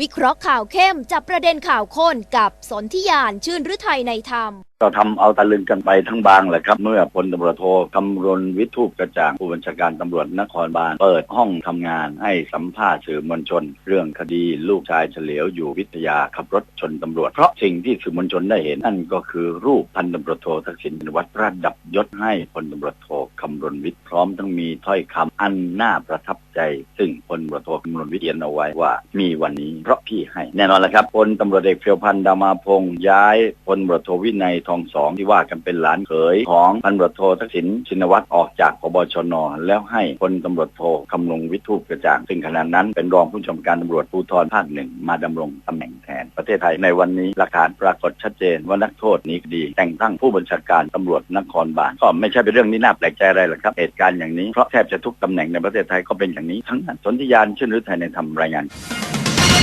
วิเคราะห์ข่าวเข้มจับประเด็นข่าวข้นกับสนธิยานชื่นฤทัยในธรรม ก็ทำเอาตะลึงกันไปทั้งบางแหละครับ เมื่อพลตำรวจโทคำรณวิทูปกระจ่างผู้บัญชาการตำรวจนครบาลเปิดห้องทำงานให้สัมภาษณ์สื่อมวลชน เรื่องคดีลูกชายเฉลียวอยู่วิทยาขับรถชนตำรวจ เพราะสิ่งที่สื่อมวลชนได้เห็นนั่นก็คือรูปพันตำรวจโททักษิณชินวัตรระดับยศให้พลตำรวจโทคำรณวิทย์พร้อมทั้งมีถ้อยคำอันน่าประทับใจ ซึ่งพลตำรวจโทคำรณวิทย์เขียนเอาไว้ว่ามีวันนี้เพราะพี่ให้แน่นอนแล้วครับพลตำรวจเอกเพียวพันธ์ดามาพงษ์ย้ายพลตำรวจโทวินัยทองสองที่ว่ากันเป็นหลานเขยของพันตำรวจโททักษิณชินวัตรออกจากพบชน แล้วให้พลตำรวจโทคำลงวิทูปกระจ่างซึ่งขณะนั้นเป็นรองผู้ชาการตำรวจภูธรภาคหนึ่งมาดำรงตำแหน่งแทนประเทศไทยในวันนี้หลักฐานปรากฏชัดเจนว่านักโทษนีคดี แต่งตั้งผู้บัญชาการตำรวจนครบาลก็ไม่ใช่เป็นเรื่องนี้น่าแปลกใจอะไรหรอกครับเหตุการณ์อย่างนี้เพราะแทบจะทุกตำแหน่งในประเทศไทยก็เป็นอย่างนี้ทั้งนั้นสนธิยานชื่นฤทัยในทำรายงาน